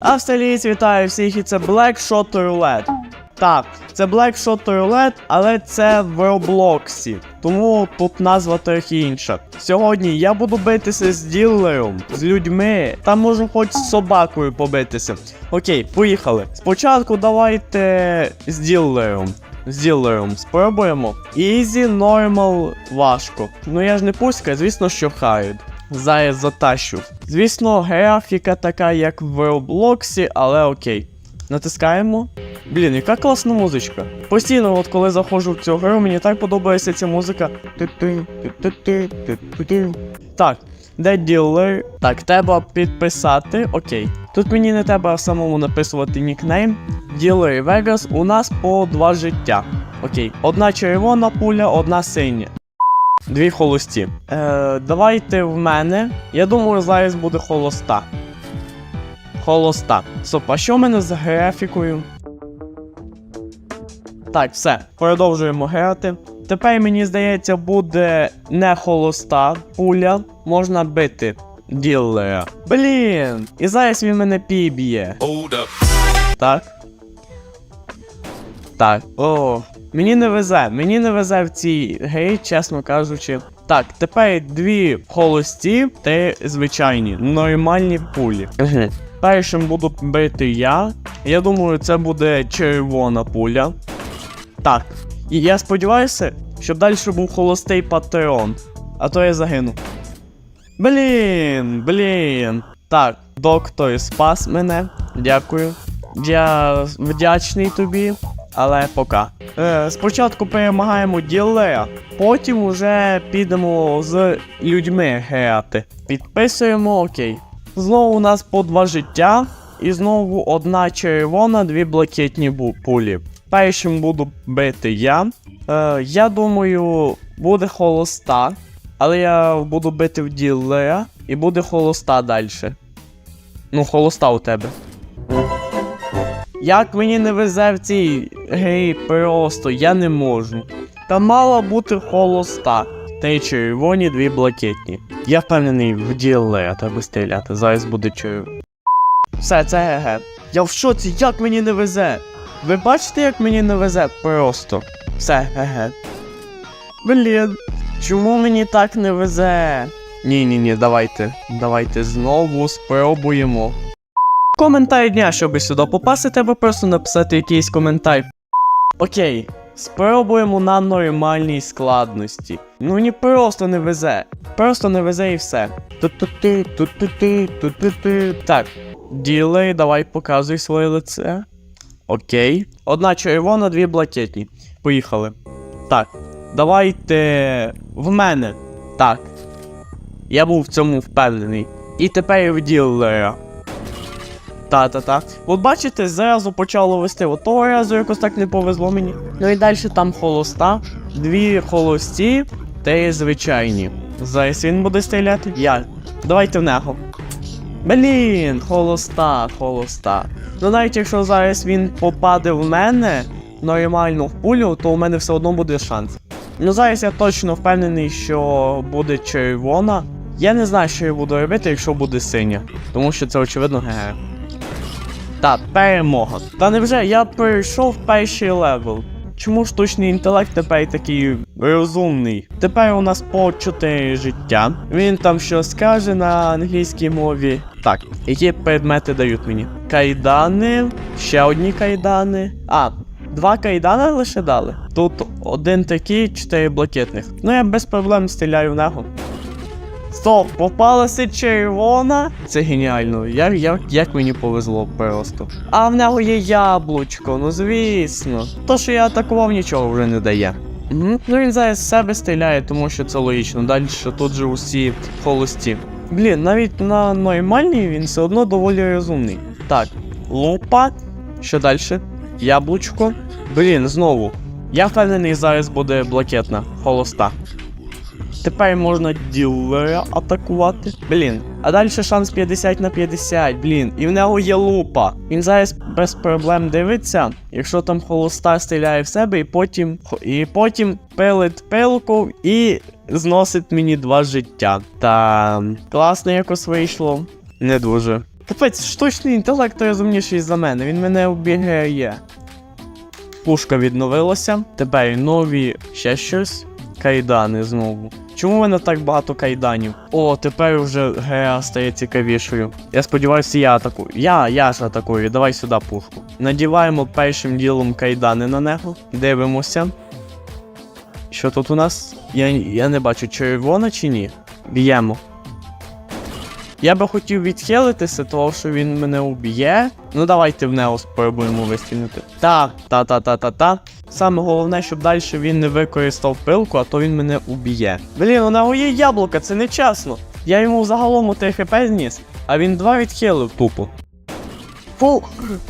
Австралієць вітаю всіх, і це Black Shot Roulette. Так, це Black Shot Roulette, але це в Роблоксі, тому тут назва трохи інша. Сьогодні я буду битися з ділером, з людьми, та можу хоч з собакою побитися. Окей, поїхали. Спочатку давайте з ділером. З ділером спробуємо. Ізі, нормал, важко. Ну я ж не пуська, звісно, що хард. Зараз затащу. Звісно, графіка така, як в Роблоксі, але окей. Натискаємо. Блін, яка класна музичка. Постійно, от коли заходжу в цю гру, мені так подобається ця музика. Так, де ділер? Так, треба підписати. Окей. Тут мені не треба самому написувати нікнейм. Ділер Вегас у нас по два життя. Окей. Одна червона пуля, одна синя. Дві холості. Е, давайте в мене. Я думаю, зараз буде холоста. Холоста. Стоп, а що в мене з графікою? Так, все, продовжуємо грати. Тепер, мені здається, буде не холоста пуля, можна бити ділера. Блін! І зараз він мене піб'є. Так. Так. О, мені не везе. Мені не везе в цій грі, чесно кажучи. Так, тепер дві холості та звичайні, нормальні пулі. Першим буду бити я. Я думаю, це буде червона пуля. Так. І я сподіваюся, щоб далі був холостий патрон. А то я загину. Блін, блін. Так, доктор спас мене. Дякую. Я вдячний тобі, але пока. Е, спочатку перемагаємо ділера, потім уже підемо з людьми грати. Підписуємо, окей. Знову у нас по два життя, і знову одна червона, дві блакитні пулі. Першим буду бити я. Е, я думаю, буде холоста, але я буду бити в ділера і буде холоста далі. Ну, холоста у тебе. Як мені не везе в цій грі просто, я не можу. Та мала бути холоста. Три червоні, дві блакитні. Я впевнений в ділера треба стріляти, зараз буде червоно. Все, це ГГ. Я в шоці, як мені не везе. Ви бачите, як мені не везе? Просто. Все, ГГ. Блін, чому мені так не везе? Ні, ні, ні, давайте. Давайте знову спробуємо. Коментар дня, щоб сюди попасти, треба просто написати якийсь коментар. Окей, спробуємо на нормальній складності. Ну мені просто не везе. Просто не везе і все. Ту-ту-ти. Так, ділей, давай показуй своє лице. Окей. Одна червона, дві блакитні. Поїхали. Так, давайте в мене. Так. Я був в цьому впевнений. І тепер в ділера. Та-та-та. От бачите, зразу почало вести. От того разу якось так не повезло мені. Ну і далі там холоста, дві холості, три звичайні. Зараз він буде стріляти. Я. Давайте в нього. Блін, холоста, холоста. Ну навіть якщо зараз він попаде в мене нормально в пулю, то у мене все одно буде шанс. Ну зараз я точно впевнений, що буде червона. Я не знаю, що я буду робити, якщо буде синя. Тому що це очевидно ГГ. Та, перемога. Та невже я пройшов перший левел. Чому штучний інтелект тепер такий розумний? Тепер у нас по 4 життя. Він там що скаже на англійській мові. Так, які предмети дають мені? Кайдани, ще одні кайдани. А, два кайдани лише дали. Тут один такий, чотири блакитних. Ну я без проблем стріляю в нього. Стоп, попалася червона. Це геніально. Як, як, як мені повезло просто. А в нього є яблучко, ну звісно. То, що я атакував, нічого вже не дає. Угу. Ну він зараз з себе стріляє, тому що це логічно. Далі тут же усі холості. Блін, навіть на нормальній він все одно доволі розумний. Так, лупа. Що далі? Яблучко. Блін, знову. Я впевнений, зараз буде блакетна, холоста. Тепер можна ділера атакувати. Блін. А далі шанс 50 на 50, блін. І в нього є лупа. Він зараз без проблем дивиться, якщо там холоста стріляє в себе, і потім. І потім пилить пилку і зносить мені два життя. Та класно якось вийшло. Не дуже. Капець, штучний інтелект розумніший за мене, він мене обігає. Пушка відновилася. Тепер нові ще щось. Кайдани знову. Чому в мене так багато кайданів? О, тепер вже гра стає цікавішою. Я сподіваюся, я атакую. Я, я ж атакую, давай сюди пушку. Надіваємо першим ділом кайдани на нього. Дивимося. Що тут у нас? Я, я не бачу, червона чи ні. Б'ємо. Я би хотів відхилитися, того що він мене уб'є. Ну давайте в нього спробуємо вистрілити. Та, та, та, та, та, та. Саме головне, щоб далі він не використав пилку, а то він мене уб'є. Блін, у моє яблука, це нечесно. Я йому загалом у хп зніс, а він два відхилив тупо. Фу,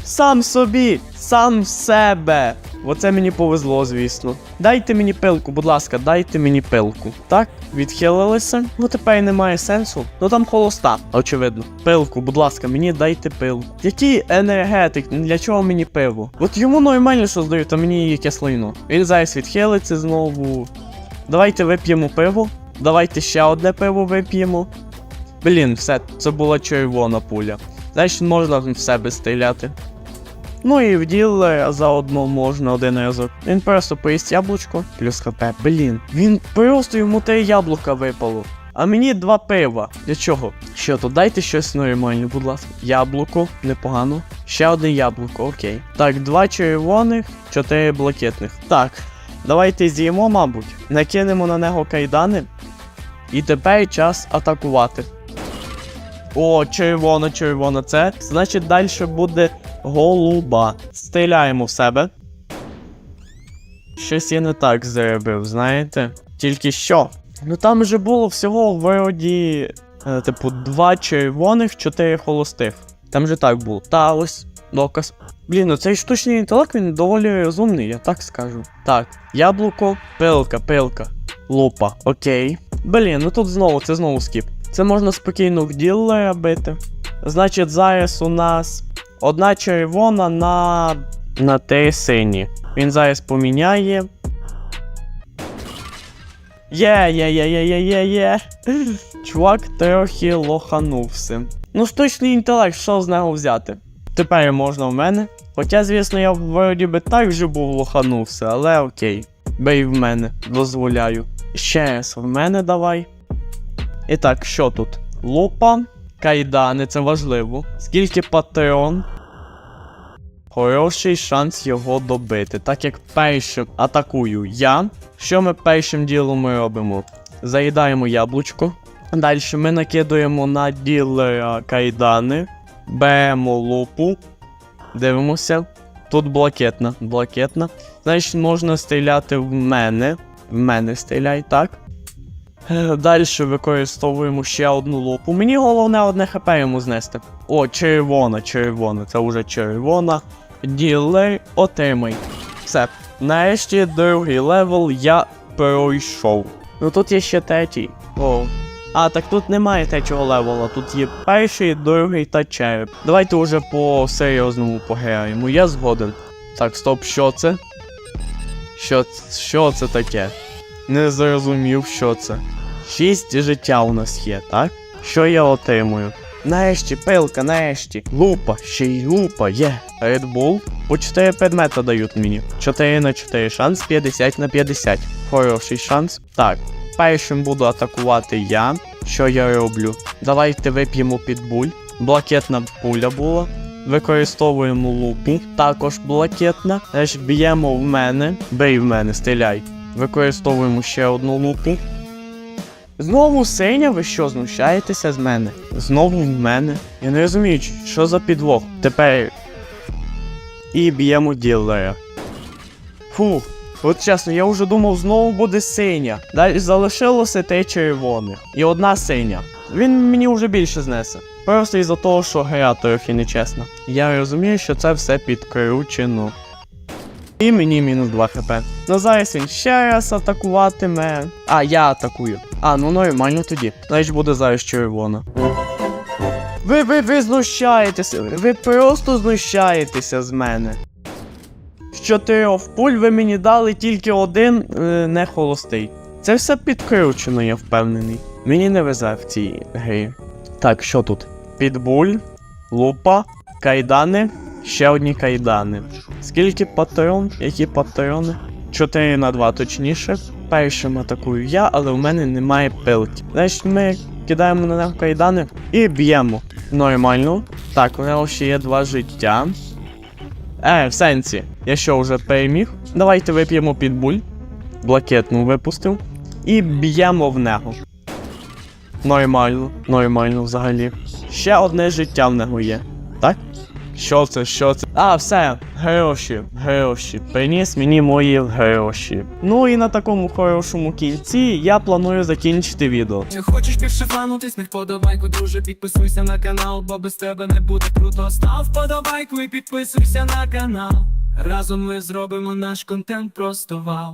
сам собі, сам себе. Оце мені повезло, звісно. Дайте мені пилку, будь ласка, дайте мені пилку. Так, відхилилися. Ну тепер немає сенсу. Ну там холоста, очевидно. Пилку, будь ласка, мені дайте пилку. Який енергетик, для чого мені пиво? От йому нормально, здають, а мені якесь лайно. Він зараз відхилиться знову. Давайте вип'ємо пиво. Давайте ще одне пиво вип'ємо. Блін, все, це була червона пуля. Значить, можна в себе стріляти. Ну і в діле заодно можна один разок. Він просто поїсть яблучко, плюс хп. Блін, він просто йому те яблука випало. А мені два пива. Для чого? Що то дайте щось нормальне, будь ласка. Яблуко, непогано. Ще одне яблуко, окей. Так, два червоних, чотири блакитних. Так, давайте з'їмо, мабуть. Накинемо на нього кайдани. І тепер час атакувати. О, червоно, червоно, це. Значить, далі буде голуба. Стріляємо в себе. Щось я не так зробив, знаєте? Тільки що? Ну там же було всього вроді, е, типу, два червоних, чотири холостих. Там же так було. Та ось доказ. Блін, ну цей штучний інтелект він доволі розумний, я так скажу. Так, яблуко, пилка, пилка, лупа, окей. Блін, ну тут знову, це знову скіп. Це можна спокійно в діл робити. Значить, зараз у нас одна червона на. на три сині. Він зараз поміняє. Є, є, є, є, є, є, є. Чувак трохи лоханувся. Ну, штучний інтелект, що з нього взяти? Тепер можна в мене. Хоча, звісно, я вроді би так вже був лоханувся, але окей. Бей в мене, дозволяю. Ще раз в мене давай. І так, що тут? Лупа, кайдани, це важливо. Скільки патрон? Хороший шанс його добити. Так як першим атакую я. Що ми першим ділом робимо? Заїдаємо яблучко. Далі ми накидуємо на ділера кайдани. Беремо лупу. Дивимося. Тут блакитна. Блакитна. Значить, можна стріляти в мене. В мене стріляй, так. Далі використовуємо ще одну лопу. Мені головне одне хп йому знести. О, червона, червона, це вже червона. Ділей, отримай. Все. Нарешті другий левел я пройшов. Ну тут є ще третій. О. А, так тут немає третього левела, тут є перший, другий та череп. Давайте уже по серйозному пограємо, я згоден. Так, стоп, що це? Що, що це таке? Не зрозумів, що це. Шість життя у нас є, так? Що я отримую? Нарешті, пилка, нарешті. Лупа, ще й лупа, є. Red Bull. По 4 предмета дають мені. 4 на 4 шанс, 50 на 50. Хороший шанс. Так, першим буду атакувати я. Що я роблю? Давайте вип'ємо підбуль. Блакитна пуля була. Використовуємо лупу, також блакитна. Значить, б'ємо в мене. Бий в мене, стріляй. Використовуємо ще одну лупу. Знову синя, ви що, знущаєтеся з мене? Знову в мене. Я не розумію, що за підвох. Тепер. І б'ємо ділера. Фу, от чесно, я вже думав, знову буде синя. Далі залишилося три червоних. І одна синя. Він мені вже більше знесе. Просто із-за того, що гра трохи нечесна. Я розумію, що це все підкручено. І мені мінус 2 хп. Ну зараз він ще раз атакуватиме. А, я атакую. А, ну нормально тоді. Значить буде зараз червона. Ви, ви, ви знущаєтеся, ви просто знущаєтеся з мене. З чотирьох пуль ви мені дали тільки один е, не холостий. Це все підкручено, я впевнений. Мені не везе в цій грі. Так, що тут? Підбуль. лупа, кайдани, ще одні кайдани. Скільки патрон? Які патрони? 4 на 2 точніше. Першим атакую я, але в мене немає пилки. Значить, ми кидаємо на нього кайдани і б'ємо. Нормально. Так, у нього ще є два життя. Е, в сенсі, я що вже переміг? Давайте вип'ємо підбуль. Блакетну випустив. І б'ємо в нього. Нормально, нормально взагалі. Ще одне життя в нього є. Що це, що це? А, все, гроші, гроші. Приніс мені мої гроші. Ну і на такому хорошому кінці я планую закінчити відео. Чи хочеш більше фану, тисни вподобайку, друже, підписуйся на канал, бо без тебе не буде круто. Став вподобайку і підписуйся на канал. Разом ми зробимо наш контент просто вау.